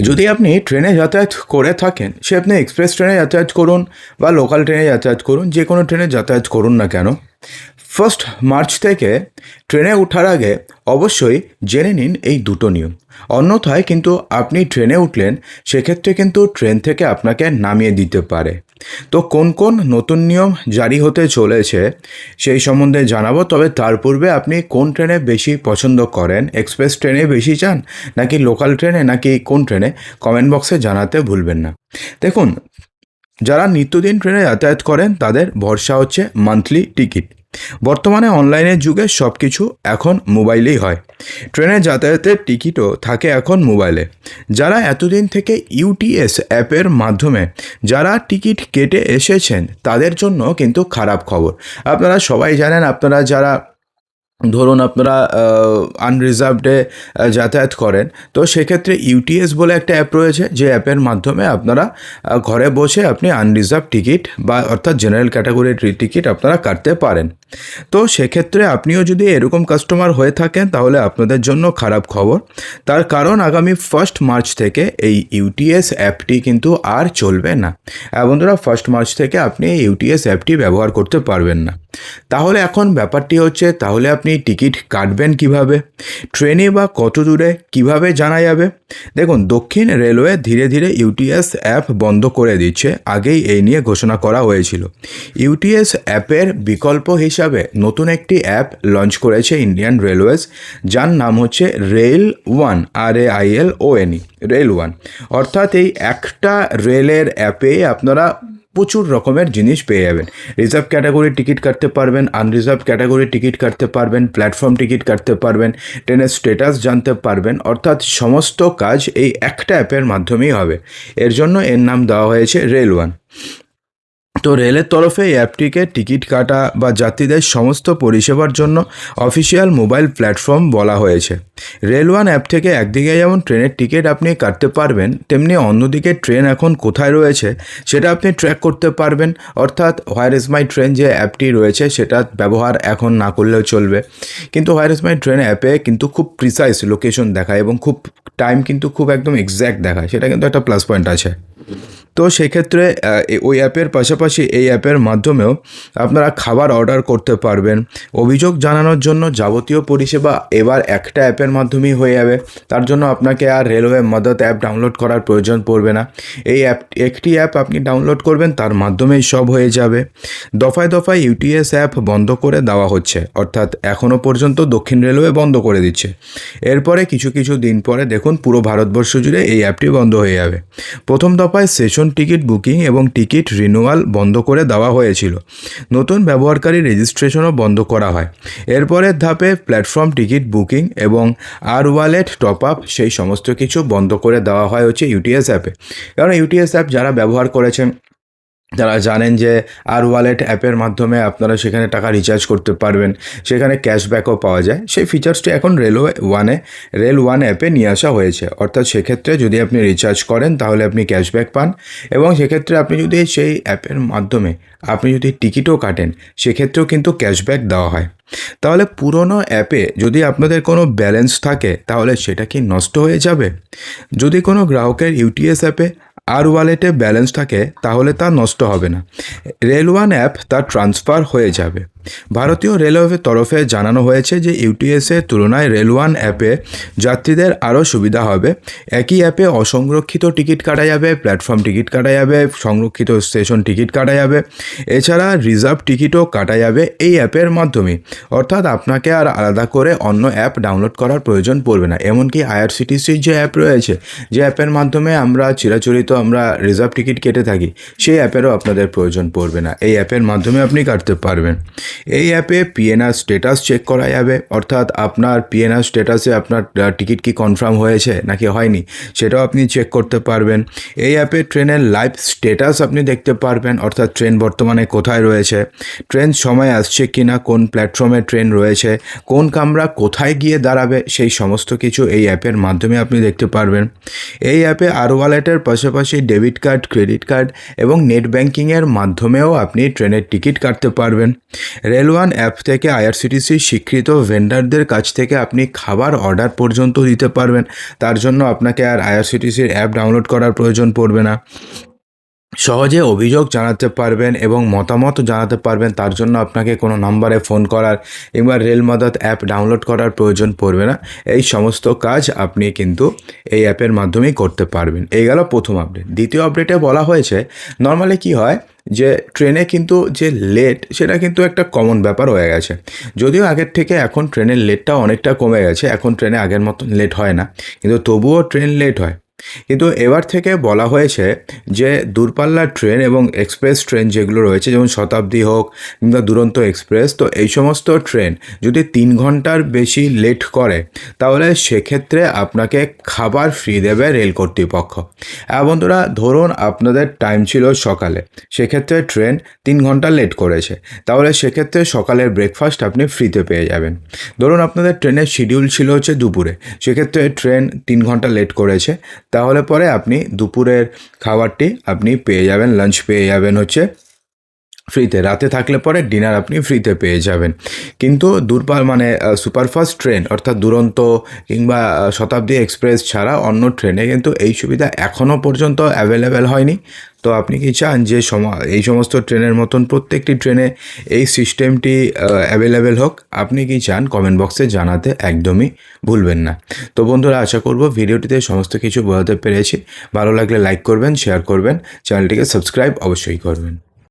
যদি আপনি ট্রেনে যাতায়াত করে থাকেন, সে আপনি এক্সপ্রেস ট্রেনে যাতায়াত করুন বা লোকাল ট্রেনে যাতায়াত করুন, যে কোনো ট্রেনে যাতায়াত করুন না কেন। ফার্স্ট মার্চ থেকে ট্রেনে ওঠার আগে অবশ্যই জেনে নিন এই দুটো নিয়ম। অন্যথায় কিন্তু আপনি ট্রেনে উঠলেন, সেক্ষেত্রে কিন্তু ট্রেন থেকে আপনাকে নামিয়ে দিতে পারে। তো কোন কোন নতুন নিয়ম জারি হতে চলেছে সেই সম্বন্ধে জানাব, তবে তার পূর্বে আপনি কোন ট্রেনে বেশি পছন্দ করেন? এক্সপ্রেস ট্রেনে বেশি চান নাকি লোকাল ট্রেনে নাকি কোন ট্রেনে? কমেন্ট বক্সে জানাতে ভুলবেন না। দেখুন যারা নিত্যদিন ট্রেনে যাতায়াত করেন, তাদের ভরসা হচ্ছে মান্থলি টিকিট বর্তমানে অনলাইনের যুগে সব কিছু এখন মোবাইলেই হয়। ট্রেনে যাতায়াতের টিকিটও থাকে এখন মোবাইলে। যারা এতদিন থেকে ইউটিএস অ্যাপের মাধ্যমে যারা টিকিট কেটে এসেছেন, তাদের জন্য কিন্তু খারাপ খবর। আপনারা সবাই জানেন, আপনারা যারা ধরুন আপনারা আনরিজার্ভডে যাতায়াত করেন, তো সেক্ষেত্রে ইউটিএস বলে একটা অ্যাপ রয়েছে, যে অ্যাপের মাধ্যমে আপনারা ঘরে বসে আপনি আনরিজার্ভ টিকিট বা অর্থাৎ জেনারেল ক্যাটাগরির টিকিট আপনারা কাটতে পারেন। তো সেক্ষেত্রে আপনিও যদি এরকম কাস্টমার হয়ে থাকেন, তাহলে আপনাদের জন্য খারাপ খবর। তার কারণ আগামী ফার্স্ট মার্চ থেকে এই ইউটিএস অ্যাপটি কিন্তু আর চলবে না। বন্ধুরা ফার্স্ট মার্চ থেকে আপনি ইউটিএস অ্যাপটি ব্যবহার করতে পারবেন না। তাহলে এখন ব্যাপারটি হচ্ছে, তাহলে আপনি টিকিট কাটবেন কীভাবে? ট্রেনে বা কত দূরে কীভাবে জানা যাবে? দেখুন, দক্ষিণ রেলওয়ে ধীরে ধীরে ইউটিএস অ্যাপ বন্ধ করে দিচ্ছে। আগেই এই নিয়ে ঘোষণা করা হয়েছিল। ইউটিএস অ্যাপের বিকল্প হিসাবে নতুন একটি অ্যাপ লঞ্চ করেছে ইন্ডিয়ান রেলওয়েজ। যার নাম হচ্ছে rail one R A I L O N E rail one. অর্থাৎ এই একটা রেলের অ্যাপে আপনারা প্রচুর রকমের জিনিস পেয়ে যাবেন। রিজার্ভ ক্যাটাগরি টিকিট কাটতে পারবেন আনরিজার্ভ ক্যাটাগরি টিকিট কাটতে পারবেন প্ল্যাটফর্ম টিকিট কাটতে পারবেন ট্রেনের স্টেটাস জানতে পারবেন, অর্থাৎ সমস্ত কাজ এই একটা অ্যাপের মাধ্যমেই হবে। এর জন্য এর নাম দেওয়া হয়েছে রেল ওয়ান তো রেলের তরফে এই অ্যাপটিকে টিকিট কাটা বা যাত্রীদের সমস্ত পরিষেবার জন্য অফিসিয়াল মোবাইল প্ল্যাটফর্ম বলা হয়েছে। রেল ওয়ান অ্যাপ থেকে একদিকে যেমন ট্রেনের টিকিট আপনি কাটতে পারবেন, তেমনি অন্যদিকে ট্রেন এখন কোথায় রয়েছে সেটা আপনি ট্র্যাক করতে পারবেন। অর্থাৎ হোয়ার ইজ মাই ট্রেন যে অ্যাপটি রয়েছে সেটা ব্যবহার এখন না করলেও চলবে। কিন্তু হোয়ার ইজ মাই ট্রেন অ্যাপে কিন্তু খুব প্রিসাইজ লোকেশন দেখায় এবং খুব টাইম কিন্তু খুব একদম এক্স্যাক্ট দেখায়। সেটা কিন্তু একটা প্লাস পয়েন্ট আছে। তো সেক্ষেত্রে ওই অ্যাপের পাশাপাশি এই অ্যাপের মাধ্যমেও আপনারা খাবার অর্ডার করতে পারবেন। অভিযোগ জানানোর জন্য যাবতীয় পরিষেবা এবার একটা অ্যাপের মাধ্যমেই হয়ে যাবে। তার জন্য আপনাকে আর রেলওয়ে মদত অ্যাপ ডাউনলোড করার প্রয়োজন পড়বে না। এই অ্যাপ, একটি অ্যাপ আপনি ডাউনলোড করবেন, তার মাধ্যমেই সব হয়ে যাবে। দফায় দফায় ইউটিএস অ্যাপ বন্ধ করে দেওয়া হচ্ছে, অর্থাৎ এখনও পর্যন্ত দক্ষিণ রেলওয়ে বন্ধ করে দিচ্ছে। এরপরে কিছু কিছু দিন পরে দেখুন পুরো ভারতবর্ষ জুড়ে এই অ্যাপটি বন্ধ হয়ে যাবে। প্রথম দফায় সেশন টিকিট বুকিং এবং টিকিট রিনুয়াল বন্ধ করে দেওয়া হয়েছিল। নতুন ব্যবহারকারী রেজিস্ট্রেশনও বন্ধ করা হয়। এরপরের ধাপে প্ল্যাটফর্ম টিকিট বুকিং এবং আর ওয়ালেট টপ আপ সেই সমস্ত কিছু বন্ধ করে দেওয়া হয় হচ্ছে ইউটিএস অ্যাপে। কারণ ইউটিএস অ্যাপ যারা ব্যবহার করেছেন যারা জানেন যে আর ওয়ালেট অ্যাপের মাধ্যমে আপনারা সেখানে টাকা রিচার্জ করতে পারবেন, সেখানে ক্যাশব্যাকও পাওয়া যায়। সেই ফিচার্সটি এখন রেলওয়ে ওয়ানে রেল ওয়ান অ্যাপে নিয়ে আসা হয়েছে। অর্থাৎ সেক্ষেত্রে যদি আপনি রিচার্জ করেন, তাহলে আপনি ক্যাশব্যাক পান এবং সেক্ষেত্রে আপনি যদি সেই অ্যাপের মাধ্যমে আপনি যদি টিকিটও কাটেন, সেক্ষেত্রেও কিন্তু ক্যাশব্যাক দেওয়া হয়। তাহলে পুরনো অ্যাপে যদি আপনাদের কোনো ব্যালেন্স থাকে, তাহলে সেটা কি নষ্ট হয়ে যাবে? যদি কোনো গ্রাহকের ইউটিএস অ্যাপে আর ওয়ালেটে ব্যালেন্স থাকে, তাহলে তা নষ্ট হবে না। রেল ওয়ান অ্যাপ তা ট্রান্সফার হয়ে যাবে। ভারতীয় রেলওয়ের তরফে জানানো হয়েছে যে ইউটিএসের তুলনায় রেলওয়ান অ্যাপে যাত্রীদের আরও সুবিধা হবে। একই অ্যাপে অসংরক্ষিত টিকিট কাটা যাবে, প্ল্যাটফর্ম টিকিট কাটা যাবে, সংরক্ষিত স্টেশন টিকিট কাটা যাবে। এছাড়া রিজার্ভ টিকিটও কাটা যাবে এই অ্যাপের মাধ্যমে। অর্থাৎ আপনাকে আর আলাদা করে অন্য অ্যাপ ডাউনলোড করার প্রয়োজন পড়বে না। এমনকি আইআরসিটিসির যে অ্যাপ রয়েছে, যে অ্যাপের মাধ্যমে আমরা চিরাচরিত আমরা রিজার্ভ টিকিট কেটে থাকি, সেই অ্যাপেরও আপনাদের প্রয়োজন পড়বে না। এই অ্যাপের মাধ্যমে আপনি কাটতে পারবেন। এই অ্যাপে পিএনআর স্ট্যাটাস চেক করা যাবে। অর্থাৎ আপনার পিএনআর স্ট্যাটাসে আপনার টিকিট কি কনফার্ম হয়েছে নাকি হয়নি, সেটাও আপনি চেক করতে পারবেন। এই অ্যাপে ট্রেনের লাইভ স্ট্যাটাস আপনি দেখতে পারবেন, অর্থাৎ ট্রেন বর্তমানে কোথায় রয়েছে, ট্রেন সময় আসছে কি না কোন প্ল্যাটফর্মে ট্রেন রয়েছে, কোন কামরা কোথায় গিয়ে দাঁড়াবে, সেই সমস্ত কিছু এই অ্যাপের মাধ্যমে আপনি দেখতে পারবেন। এই অ্যাপে আর ওয়ালেটের পাশাপাশি ডেবিট কার্ড ক্রেডিট কার্ড এবং নেট ব্যাঙ্কিংয়ের মাধ্যমেও আপনি ট্রেনের টিকিট কাটতে পারবেন। রেল ওয়ান অ্যাপ থেকে আইআরসিটিসির স্বীকৃত ভেন্ডারদের কাছ থেকে আপনি খাবার অর্ডার পর্যন্ত দিতে পারবেন। তার জন্য আপনাকে আর আইআরসিটিসির অ্যাপ ডাউনলোড করার প্রয়োজন পড়বে না। সহজে অভিযোগ জানাতে পারবেন এবং মতামত জানাতে পারবেন, তার জন্য আপনাকে কোনো নাম্বারে ফোন করার কিংবা রেল মাদাত অ্যাপ ডাউনলোড করার প্রয়োজন পড়বে না। এই সমস্ত কাজ আপনি কিন্তু এই অ্যাপের মাধ্যমেই করতে পারবেন। এই গেল প্রথম আপডেট। দ্বিতীয় আপডেটে বলা হয়েছে নর্মালি কি হয় যে ট্রেনে কিন্তু যে লেট সেটা কিন্তু একটা কমন ব্যাপার হয়ে গেছে। যদিও আগের থেকে এখন ট্রেনের লেটটা অনেকটা কমে গেছে, এখন ট্রেনে আগের মতন লেট হয় না। কিন্তু তবুও ট্রেন লেট হয়। কিন্তু এবার থেকে বলা হয়েছে যে দূরপাল্লার ট্রেন এবং এক্সপ্রেস ট্রেন যেগুলো রয়েছে, যেমন শতাব্দী হোক কিংবা দুরন্ত এক্সপ্রেস, তো এই সমস্ত ট্রেন যদি তিন ঘণ্টার বেশি লেট করে, তাহলে সেক্ষেত্রে আপনাকে খাবার ফ্রি দেবে রেল কর্তৃপক্ষ। হ্যাঁ বন্ধুরা, ধরুন আপনাদের টাইম ছিল সকালে, সেক্ষেত্রে ট্রেন তিন ঘণ্টা লেট করেছে, তাহলে সেক্ষেত্রে সকালের ব্রেকফাস্ট আপনি ফ্রিতে পেয়ে যাবেন। ধরুন আপনাদের ট্রেনের শিডিউল ছিল হচ্ছে দুপুরে, সেক্ষেত্রে ট্রেন তিন ঘণ্টা লেট করেছে তাহলে পরে আপনি দুপুরের খাবারটি আপনি পেয়ে যাবেন লাঞ্চ পেয়ে যাবেন হচ্ছে ফ্রিতে। রাতে থাকলে পরে ডিনার আপনি ফ্রিতে পেয়ে যাবেন। কিন্তু দূরপাল মানে সুপারফাস্ট ট্রেন অর্থাৎ দুরন্ত কিংবা শতাব্দী এক্সপ্রেস ছাড়া অন্য ট্রেনে কিন্তু এই সুবিধা এখনও পর্যন্ত অ্যাভেলেবেল হয়নি। তো আপনি কি চান যে এই সমস্ত ট্রেনের মতন প্রত্যেকটি ট্রেনে এই সিস্টেমটি অ্যাভেলেবেল হোক? আপনি কি চান? কমেন্ট বক্সে জানাতে একদমই ভুলবেন না। তো বন্ধুরা, আশা করব ভিডিওটিতে সমস্ত কিছু বোঝাতে পেরেছি। ভালো লাগলে লাইক করবেন, শেয়ার করবেন, চ্যানেলটিকে সাবস্ক্রাইব অবশ্যই করবেন।